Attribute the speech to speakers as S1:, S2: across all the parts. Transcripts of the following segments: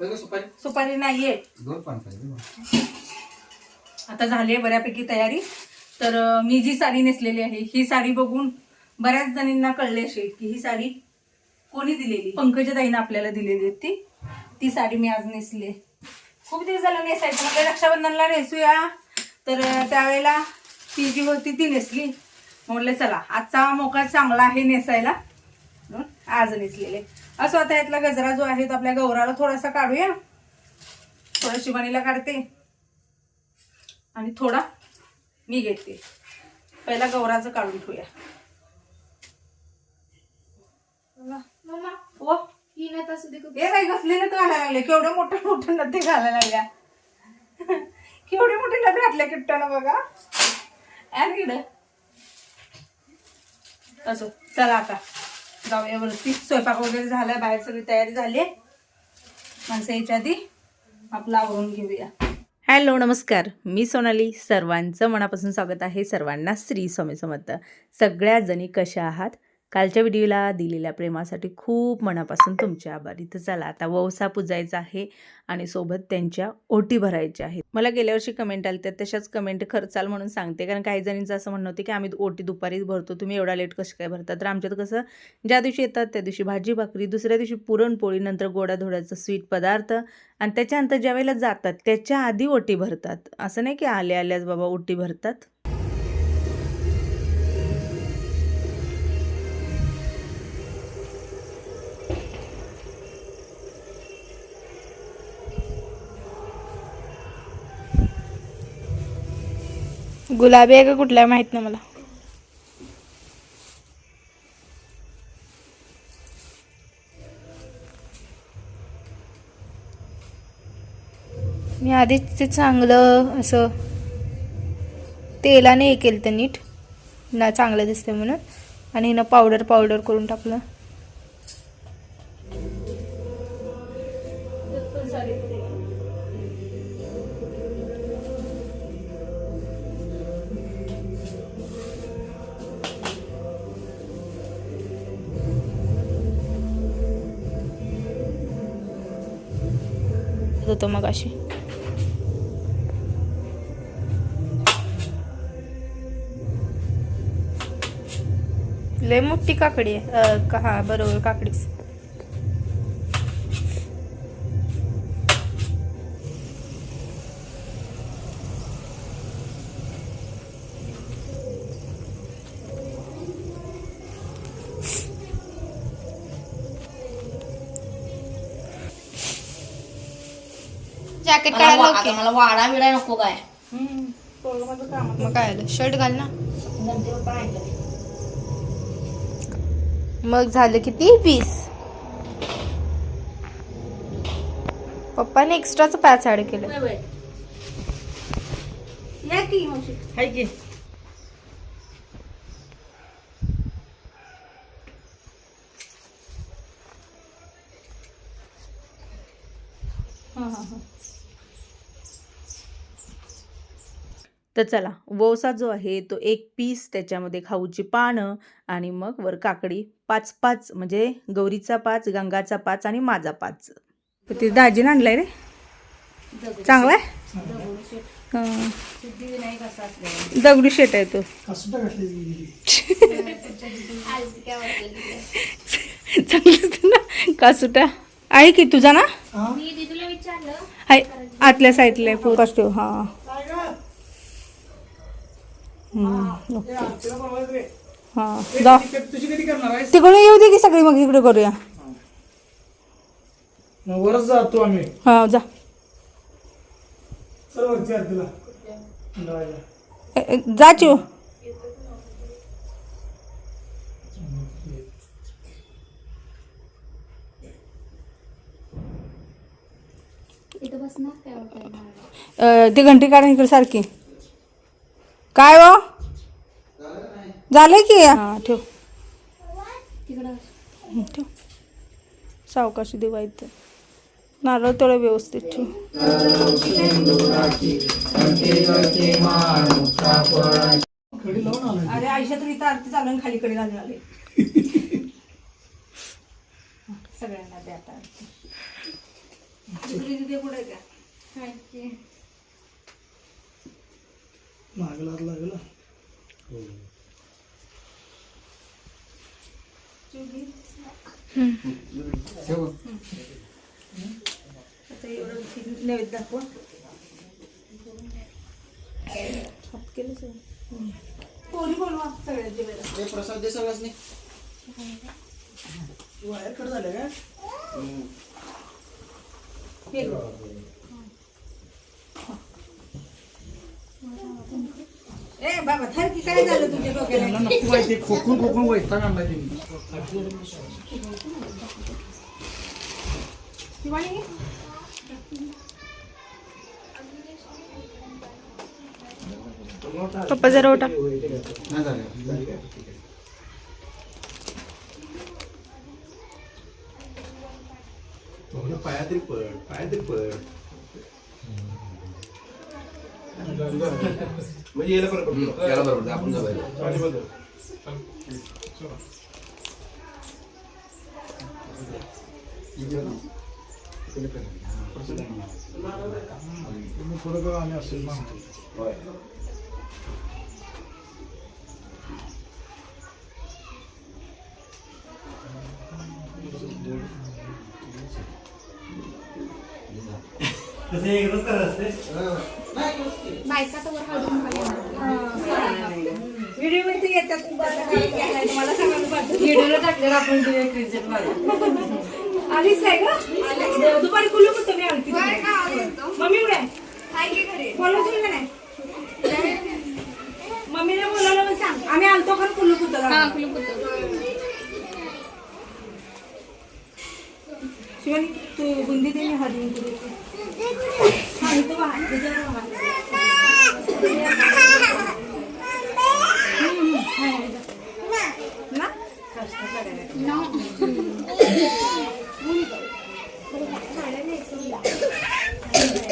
S1: सुपारी?
S2: सुपारी नाहीये.
S1: दोन पान पाहिजे
S2: आता झाली आहे बऱ्यापैकी तयारी. तर मी जी साडी नेसलेली आहे ही साडी बघून बऱ्याच जणींना कळले असेल की ही साडी कोणी दिलेली? पंकजाताईनं आपल्याला दिलेली आहे ती ती साडी मी आज नेसली आहे. खूप दिवस झालं नेसायचं. म्हणजे रक्षाबंधनला नेसूया. तर त्यावेळेला ती जी होती ती नेसली. म्हटलं चला आजचा मोका चांगला आहे नेसायला. आज नेसलेले असं आता यातला गजरा जो आहे तो आपल्या गौराला थोडासा काढूया. थोडा शिवानीला काढते. आणि थोडा मी घेते. पहिला गौराचं काढून ठेवूया.
S3: मम्मा
S2: ओ.
S3: ही
S2: काही घातलेलं तर घालायला लागले? केवढे मोठे मोठे नद्दे घालायला लागल्या? केवढे मोठे नद घातल्या किट्टानं बघा. इकडं. असो चला आता. जाऊया स्वयंपाक वगैरे झाला बाहेर सगळी तयारी झाली. माणसं यायच्या आधी आपलं आवरून घेऊया.
S4: हॅलो नमस्कार. मी सोनाली. सर्वांचं मनापासून स्वागत आहे सर्वांना श्री स्वामी समर्थ. सगळ्या जणी कशा आहात? कालच्या व्हिडिओला दिलेल्या प्रेमासाठी खूप मनापासून तुमचे आभारी. तर चला आता वौसा पुजायचा आहे आणि सोबत त्यांच्या ओटी भरायच्या आहेत. मला गेल्या वर्षी कमेंट आली तर तशाच कमेंट खर्चाल म्हणून सांगते. कारण काही जणींचं असं म्हणणं होतं की आम्ही ओटी दुपारीच भरतो तुम्ही एवढा लेट कसं काय भरता? तर आमच्यात कसं ज्या दिवशी येतात त्या दिवशी भाजी भाकरी दुसऱ्या दिवशी पुरणपोळी नंतर गोडाधोडाचं स्वीट पदार्थ आणि त्याच्यानंतर ज्या वेळेला जातात त्याच्या आधी ओटी भरतात. असं नाही की आल्या आल्याच बाबा ओटी भरतात.
S3: गुलाबी आहे का कुठला माहीत नाही मला. मी आधीच ते चांगलं असं तेलाने हे केलं तर नीट. ना चांगलं दिसतं म्हणून. आणि हिनं पावडर पावडर करून टाकलं. होतो मग अशी. लय मोठी काकडी आहे. का हा बरोबर काकडीच. जॅकेट
S5: मला
S3: काढायला ओके
S5: मला वाडा बिडा नको काय.
S3: मग काय आलं शर्ट घाल ना. मग झालं किती? वीस. पप्पाने एक्स्ट्राचं पॅच ऍड केलं.
S2: या की मावशी.
S4: हाय की. तर चला वौसा जो आहे तो एक पीस त्याच्यामध्ये खाऊची पानं आणि मग वर काकडी पाच पाच म्हणजे गौरीचा पाच गंगाचा पाच आणि माझा पाच.
S2: ते दाजीनं आणलाय रे. चांगला आहे. दगडू शेट आहे तो. चांगलं ना? कासुटा. आहे की तुझा ना? आतल्या साईडला आहे. फोकस ठेव हा. हा जा.
S1: तुझी कधी करणार आहेस?
S2: तिकडून येऊ दे की सगळी मग इकडे करूया.
S6: वरच जातो आम्ही.
S2: हा जा. जा चिव ती घंटी काढा इकडे सारखी. काय हो? झालं की? हा ठेव. हं, ठेव. सावकाशी देवा इथं. नारळ तेवढं व्यवस्थित ठेव. अरे आयुष्यात इथं आरती चालून खाली कडे घालून आले. सगळ्यांना द्या आता तिथे कुठे का
S3: मागला लागला
S2: आता एवढं नैवेद्य दाखवा कोणी बोलवा सगळ्यांचे
S1: प्रसाद दे सगळ्याच
S3: वायर कट झाले
S2: हे बघ. ए बाबा थर की काय झालं तुझ्या डोक्याला?
S3: त्यांना नको माहिती खोकून खोकून वैताग त्यांनी.
S5: पप्पा जरा उठा.
S1: नाही झालं.
S7: पाया तरी पड पाया तरी पड. म्हणजे याला बरं पडतो
S1: याला बरोबर आपण जाऊया
S3: तुम्ही थोडं वेळ आम्ही असेल मागतो
S2: आपण आलीच नाही का दुपारी कुल्लू म्हणतो मी आलती मम्मी कुठे बोलवतील का नाही मम्मीला बोलावलं मग सांग आम्ही आलतो खरं कुल्लू होतं शिवानी तू बुंदी दे मी हळदी कुंकू देते. हा इथं वाहा, त्याच्यावर वाहा. हम्म, हम्म, हा, इथं. ना?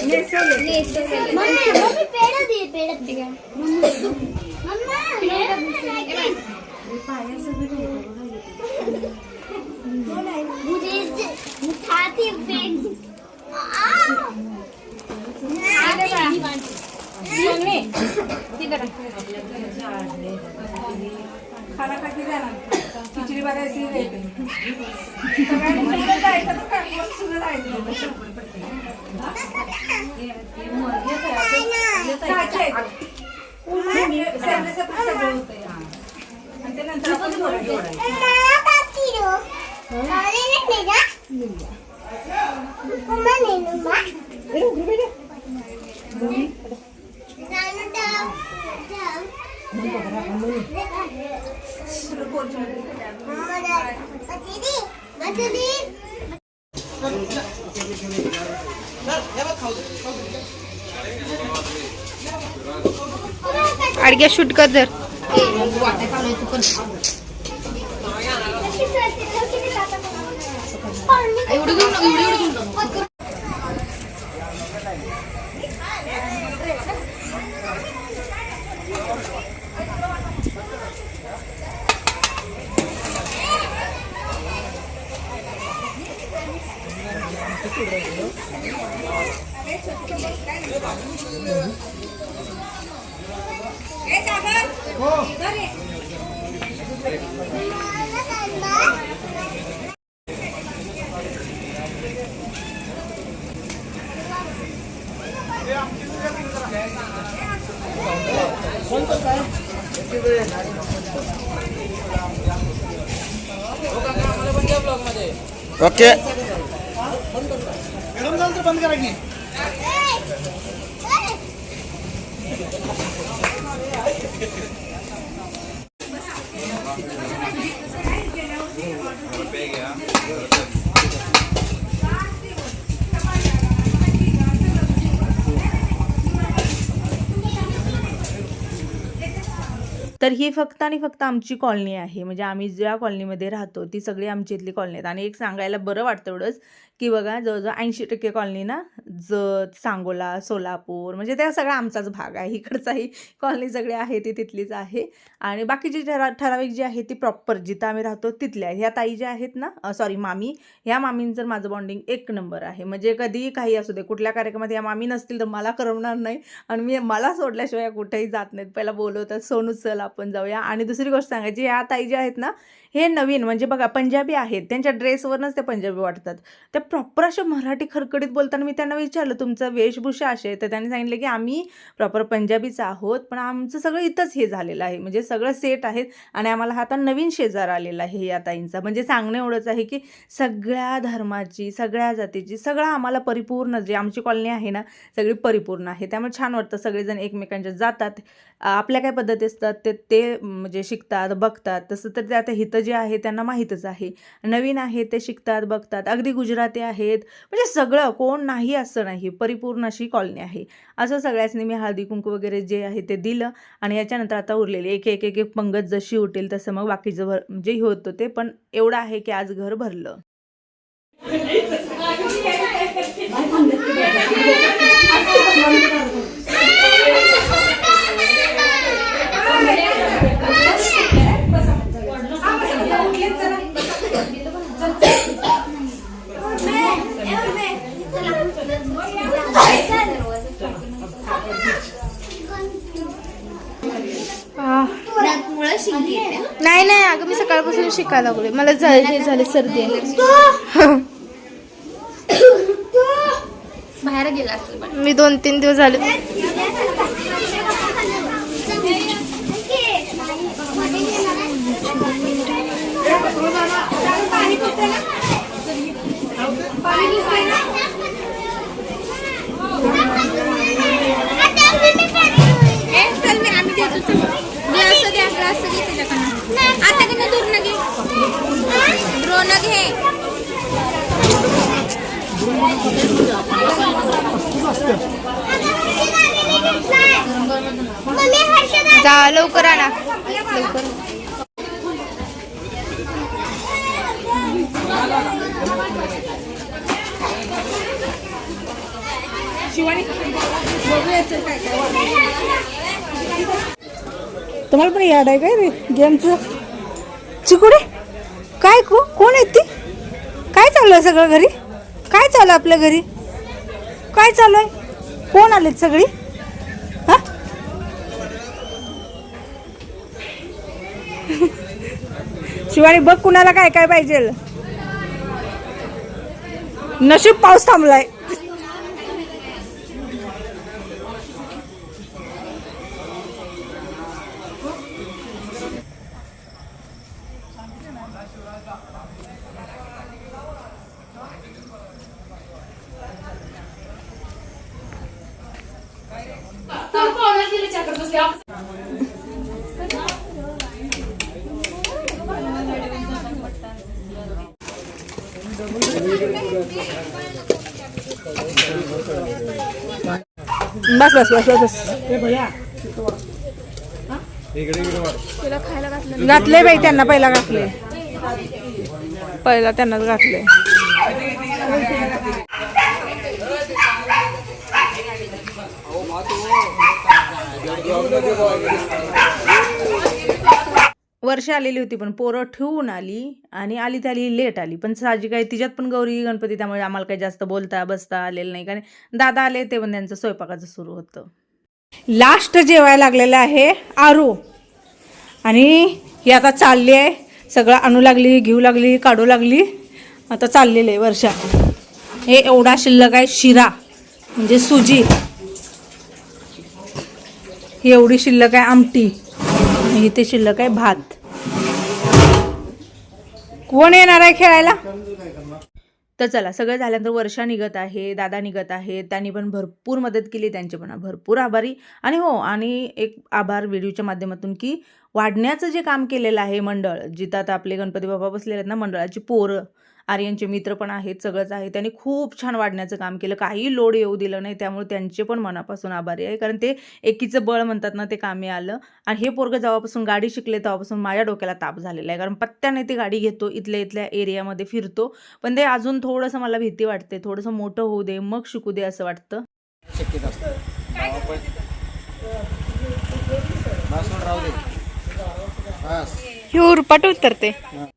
S2: नेसवले. मम्मी, तिकडे. खाना खा की जाणार खिचडी बघायची वेळ. सगळ्यांनी सुद्धा जायचं बरं का? कोण सुद्धा जायचं नाही. सहाशे आहेत. पूर्ण म्हणजे सगळ्याचं पण सगळं होतंय. आणि ते नंतर आपण
S5: शूट कर जर.
S8: एवढं
S1: ओके.
S3: मॅडम झालं तर बंद करा की.
S2: तर ही फक्त आणि फक्त आमची कॉलनी आहे. म्हणजे आम्ही ज्या कॉलनीमध्ये राहतो ती सगळी आमची इथली कॉलनी आहेत. आणि एक सांगायला बरं वाटतं एवढंच की बघा जवळजवळ ऐंशी टक्के कॉलनी ना जत सांगोला सोलापूर म्हणजे त्या सगळा आमचाच भाग आहे. इकडचाही कॉलनी सगळी आहे ती तिथलीच आहे. आणि बाकीची ठरा ठराविक जी आहे ती प्रॉपर जिथं आम्ही राहतो तिथल्या आहेत ह्या ताई ज्या आहेत ना सॉरी मामी ह्या मामींचं माझं बॉन्डिंग एक नंबर आहे. म्हणजे कधीही काही असू दे कुठल्या कार्यक्रमात या मामी नसतील तर मला करवणार नाही. आणि मी मला सोडल्याशिवाय कुठेही जात नाहीत. पहिला बोलवतात सोनू चल आपण जाऊया. आणि दुसरी गोष्ट सांगायची ह्या ताई ज्या आहेत ना हे नवीन म्हणजे बघा पंजाबी आहेत. त्यांच्या ड्रेसवरनच ते पंजाबी वाटतात. त्या प्रॉपर अशा मराठी खरकडीत बोलताना मी त्यांना विचारलं तुमचं वेशभूषा असे तर त्यांनी सांगितलं की आम्ही प्रॉपर पंजाबीच आहोत पण आमचं सगळं इथंच हे झालेलं आहे. म्हणजे सगळं सेट आहेत आणि आम्हाला हा आता नवीन शेजार आलेला आहे या ताईंचा. म्हणजे सांगणं एवढंच आहे की सगळ्या धर्माची सगळ्या जातीची सगळं आम्हाला परिपूर्ण जे आमची कॉलनी आहे ना सगळी परिपूर्ण आहे. त्यामुळे छान वाटतं सगळेजण एकमेकांच्या जातात. आपल्या काय पद्धती असतात ते ते म्हणजे शिकतात बघतात. तसं तर ते आता हितं जे आहे त्यांना माहीतच आहे. नवीन आहे ते शिकतात बघतात. अगदी गुजराती आहेत? म्हणजे सगळं कोण नाही असं नाही. परिपूर्ण अशी कॉलनी आहे. असं सगळ्याचनी मी हळदी कुंकू वगैरे जे आहे ते दिलं आणि याच्यानंतर आता उरलेले एक एक एक एक पंगत जशी उठेल तसं मग बाकीचं भर म्हणजे जे होतं ते. पण एवढं आहे की आज घर भरलं
S9: आह.
S5: मुळे शिंकी येते.
S9: नाही नाही अगं मी सकाळपासून शिकायला लागले मला झाले हे झाले सर्दी.
S5: बाहेर गेला असेल
S9: मी दोन तीन दिवस झाले
S5: चल मी आम्ही देतो चल ग्लास दे ग्लास घे त्याच्याकडनं आता की नाही दूर न घे ड्रोन घे
S9: जा लवकर आणा लवकर
S3: तुम्हाला पण याड आहे काय रे? गेमचं? चिकुडे काय को कोण आहे ती? काय चालू आहे सगळं घरी? काय चालू आहे आपल्या घरी? काय चालू आहे? कोण आलेत सगळी? हा? शिवानी बघ कुणाला काय काय पाहिजे नशीब पाऊस थांबलाय. बस बस बस बस बस. घातले बाई त्यांना पहिला घातले पहिला त्यांनाच घातले
S2: वर्ष आलेली होती पण पोरं ठेवून आली आणि आली त्याली लेट आली. पण साहजिक आहे तिच्यात पण गौरी गणपती त्यामुळे आम्हाला काही जास्त बोलता बसता आलेलं नाही. कारण दादा आले ते पण त्यांचं स्वयंपाकाचं सुरू होतं.
S3: लास्ट जेवायला लागलेलं आहे आरू. आणि ही आता चालली आहे. सगळं आणू लागली घेऊ लागली काढू लागली. आता चाललेलं आहे वर्षा. हे एवढा शिल्लक आहे शिरा म्हणजे सुजी. ही एवढी शिल्लक आहे आमटी. इथे शिल्लक आहे भात. कोण येणार आहे खेळायला?
S2: तर चला सगळं झाल्यानंतर वर्षा निघत आहे दादा निघत आहे त्यांनी पण भरपूर मदत केली त्यांचे पण भरपूर आभारी. आणि हो आणि एक आभार व्हिडिओच्या माध्यमातून की वाढण्याचं जे काम केलेलं आहे मंडळ जिथं आता आपले गणपती बाबा बसलेले आहेत ना मंडळाची पोरं आर्यनचे मित्र पण आहेत सगळंच आहे. त्यांनी खूप छान वाढण्याचं काम केलं. काही लोड येऊ दिलं नाही त्यामुळे त्यांचे पण मनापासून आभारी आहे. कारण ते एकीचं बळ म्हणतात ना ते कामी आलं. आणि हे पोरगं जेव्हापासून गाडी शिकले तेव्हापासून माझ्या डोक्याला ताप झालेला आहे. कारण पत्त्याने ती गाडी घेतो इथल्या इथल्या एरियामध्ये फिरतो. पण ते अजून थोडंसं मला भीती वाटते. थोडंसं मोठं होऊ दे मग शिकू दे असं वाटतं.
S1: राहू दे. बस.
S9: ही उरपाट उतरते.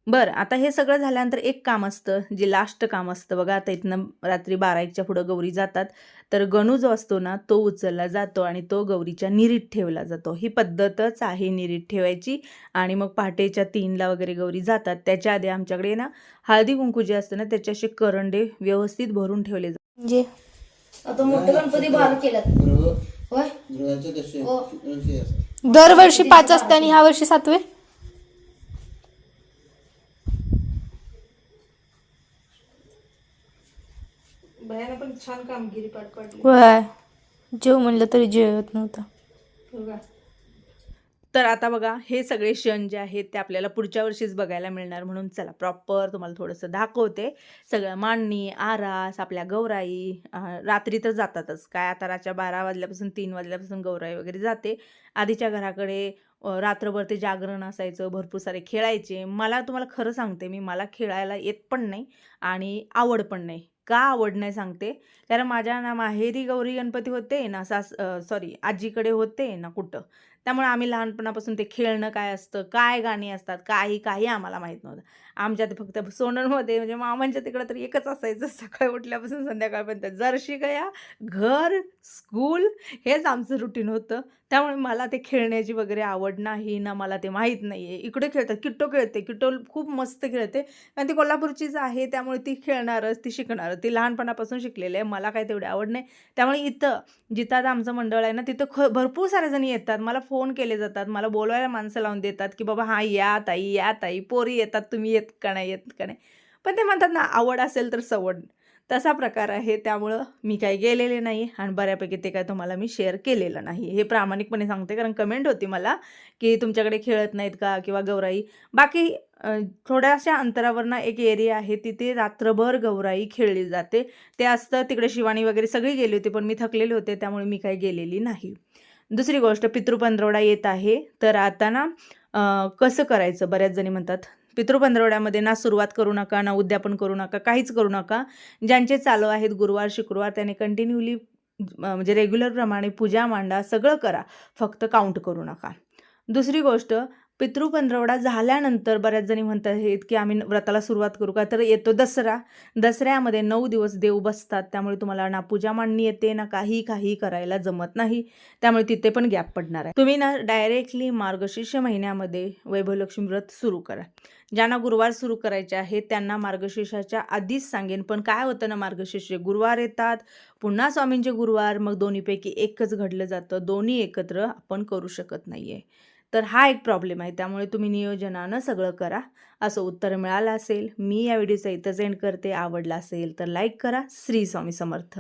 S2: बरं आता हे सगळं झाल्यानंतर एक काम असतं जे लास्ट काम असतं. बघा आता इथनं रात्री बारा एकच्या पुढं गौरी जातात. तर गणू जो असतो ना तो उचलला जातो आणि तो गौरीच्या निरीत ठेवला जातो. ही पद्धतच आहे निरीत ठेवायची. आणि मग पहाटेच्या तीनला वगैरे गौरी जातात. त्याच्या आधी आमच्याकडे ना हळदी कुंकू जे असतं ना त्याचे असे करंडे व्यवस्थित भरून ठेवले जातात.
S9: म्हणजे?
S10: आता मोठे गणपती
S1: गृहाचे दर्शन
S10: हो.
S9: दरवर्षी पाच असते आणि ह्या वर्षी सातवे?
S3: भयानं पण छान कामगिरी पार पडली
S9: होय. जेव म्हणलं तरी जेवत नव्हता.
S3: बघा
S2: तर आता बघा हे सगळे क्षण जे आहेत ते आपल्याला पुढच्या वर्षीच बघायला मिळणार. म्हणून चला प्रॉपर तुम्हाला थोडंसं दाखवते. सगळं मांडणी आरास आपल्या गौराई रात्री तर जातातच. काय आता रातच्या बारा वाजल्यापासून तीन वाजल्यापासून गौराई वगैरे जाते. आधीच्या घराकडे रात्रभर ते जागरण असायचं भरपूर सारे खेळायचे. मला तुम्हाला खरं सांगते मी मला खेळायला येत पण नाही आणि आवड पण नाही. का आवड नाही सांगते. कारण माझ्या ना माहेरी गौरी गणपती होते ना सास सॉरी आजीकडे होते ना कुठं. त्यामुळे आम्ही लहानपणापासून ते खेळणं काय असतं काय गाणी असतात काही काही आम्हाला माहीत नव्हतं. आमच्या ते फक्त सोनलमध्ये म्हणजे मामांच्या तिकडं तर एकच असायचं सकाळी उठल्यापासून संध्याकाळपर्यंत. जर्शी गया घर स्कूल हेच आमचं रुटीन होतं. त्यामुळे मला ते खेळण्याची वगैरे आवड नाही ना मला ते माहीत नाही आहे इकडे खेळतात किट्टो खेळते किट्टो खूप मस्त खेळते. कारण ती कोल्हापूरचीच आहे त्यामुळे ती खेळणारच ती शिकणार ती लहानपणापासून शिकलेली आहे मला काय तेवढी आवड नाही. त्यामुळे इथं जिथं आता आमचं मंडळ आहे ना तिथं ख भरपूर सारे जणी येतात. मला फोन केले जातात मला बोलवायला माणसं लावून देतात की बाबा हां या ताई या ताई पोरी येतात तुम्ही येत का नाही येत का नाही? पण ते म्हणतात ना आवड असेल तर सवड. तसा प्रकार आहे त्यामुळं मी काही गेलेले नाही आणि बऱ्यापैकी ते काय तुम्हाला मी शेअर केलेलं नाही. हे प्रामाणिकपणे सांगते कारण कमेंट होती मला की तुमच्याकडे खेळत नाहीत का किंवा गौराई? बाकी थोड्याशा अंतरावर ना एक एरिया आहे तिथे रात्रभर गौराई खेळली जाते. ते असतं तिकडे शिवानी वगैरे सगळी गेली होती पण मी थकलेले होते त्यामुळे मी काही गेलेली नाही. दुसरी गोष्ट पितृपंधरवडा येत आहे. तर आता ना कसं करायचं? बऱ्याच जणी म्हणतात पितृपंधरवड्यामध्ये ना सुरुवात करू नका ना उद्यापन करू नका काहीच करू नका. ज्यांचे चालू आहेत गुरुवार शुक्रवार त्याने कंटिन्युअली म्हणजे रेग्युलरप्रमाणे पूजा मांडा सगळं करा. फक्त काउंट करू नका. दुसरी गोष्ट पितृपंधरवडा झाल्यानंतर बऱ्याच जणी म्हणत आहेत की आम्ही व्रताला सुरुवात करू का? तर येतो दसरा. दसऱ्यामध्ये नऊ दिवस देव बसतात. त्यामुळे तुम्हाला ना पूजा मांडणी येते ना काही काही करायला जमत नाही. त्यामुळे तिथे पण गॅप पडणार आहे. तुम्ही ना डायरेक्टली मार्गशीर्ष महिन्यामध्ये वैभवलक्ष्मी व्रत सुरू करा. ज्यांना गुरुवार सुरू करायचे आहेत त्यांना मार्गशीर्षाच्या आधीच सांगेन. पण काय होतं ना मार्गशीर्ष गुरुवार येतात पुन्हा स्वामींचे गुरुवार मग दोन्हीपैकी एकच घडलं जातं. दोन्ही एकत्र आपण करू शकत नाही आहे तर हा एक प्रॉब्लेम आहे. त्यामुळे तुम्ही नियोजनानं सगळं करा. असं उत्तर मिळालं असेल मी या व्हिडिओचा इथं एंड करते. आवडला असेल तर लाईक करा. श्री स्वामी समर्थ.